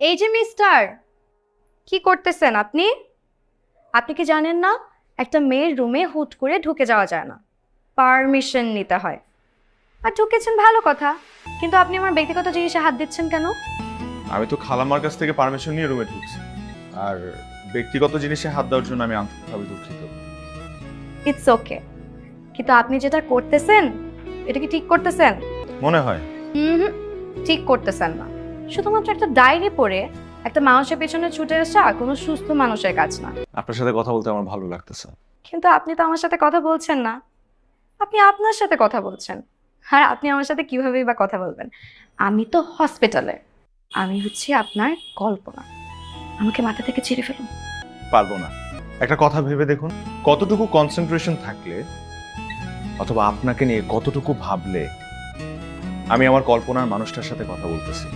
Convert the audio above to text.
এই যে মিস্টার কি করতেছেন আপনি? আপনি কি জানেন না একটা মেয়ের রুমে হুট করে ঢুকে যাওয়া যায় না। পারমিশন নিতে হয়। আর ঢুকেছেন ভালো কথা কিন্তু আপনি আমার ব্যক্তিগত জিনিসে হাত দিচ্ছেন কেন? আমি তো খালাম্মার কাছ থেকে পারমিশন নিয়ে রুমে ঢুকছি। আর ব্যক্তিগত জিনিসে হাত দেওয়ার জন্য আমি আন্তরিকভাবে দুঃখিত। ইটস ওকে কিন্তু আপনি যেটা করতেছেন এটা কি ঠিক করতেছেন? মনে হয়। হুম ঠিক করতেছেন না। শুধুমাত্র একটা ডায়েরি পড়ে একটা মানুষের পেছনে ছুটে আসা কোনো সুস্থ মানুষের কাজ না। আপনার সাথে কথা বলতে আমার ভালো লাগতেছে। কিন্তু আপনি তো আমার সাথে কথা বলছেন না। আপনি আপনার সাথে কথা বলছেন। আর আপনি আমার সাথে কিভাবেই বা কথা বলবেন? আমি তো হসপিটালে আমি হচ্ছি আপনার কল্পনা। আমাকে মাথা থেকে ছিঁড়ে ফেলুন। পারব না। একটা কথা ভেবে দেখুন। কতটুকু কনসেন্ট্রেশন থাকলে অথবা আপনাকে নিয়ে কতটুকু ভাবলে আমি আমার কল্পনার মানুষটার সাথে কথা বলতেছি।